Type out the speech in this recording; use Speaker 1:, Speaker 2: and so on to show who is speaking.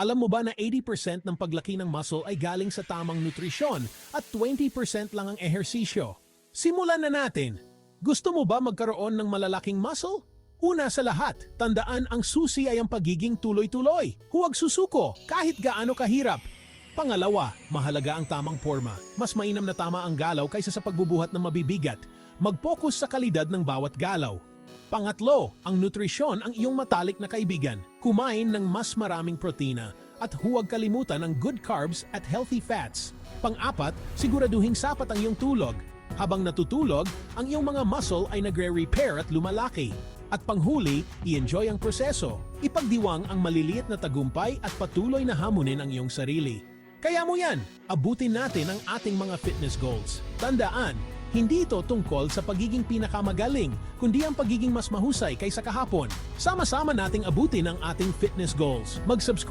Speaker 1: Alam mo ba na 80% ng paglaki ng muscle ay galing sa tamang nutrisyon at 20% lang ang ehersisyo? Simulan na natin! Gusto mo ba magkaroon ng malalaking muscle? Una sa lahat, tandaan ang susi ay ang pagiging tuloy-tuloy. Huwag susuko kahit gaano kahirap. Pangalawa, mahalaga ang tamang forma. Mas mainam na tama ang galaw kaysa sa pagbubuhat ng mabibigat. Mag-focus sa kalidad ng bawat galaw. Pangatlo, ang nutrisyon ang iyong matalik na kaibigan. Kumain ng mas maraming protina at huwag kalimutan ang good carbs at healthy fats. Pang-apat, siguraduhing sapat ang iyong tulog. Habang natutulog, ang iyong mga muscle ay nagre-repair at lumalaki. At panghuli, i-enjoy ang proseso. Ipagdiwang ang maliliit na tagumpay at patuloy na hamunin ang iyong sarili. Kaya mo yan, abutin natin ang ating mga fitness goals. Tandaan, hindi ito tungkol sa pagiging pinakamagaling, kundi ang pagiging mas mahusay kaysa kahapon. Sama-sama nating abutin ang ating fitness goals. Mag-subscribe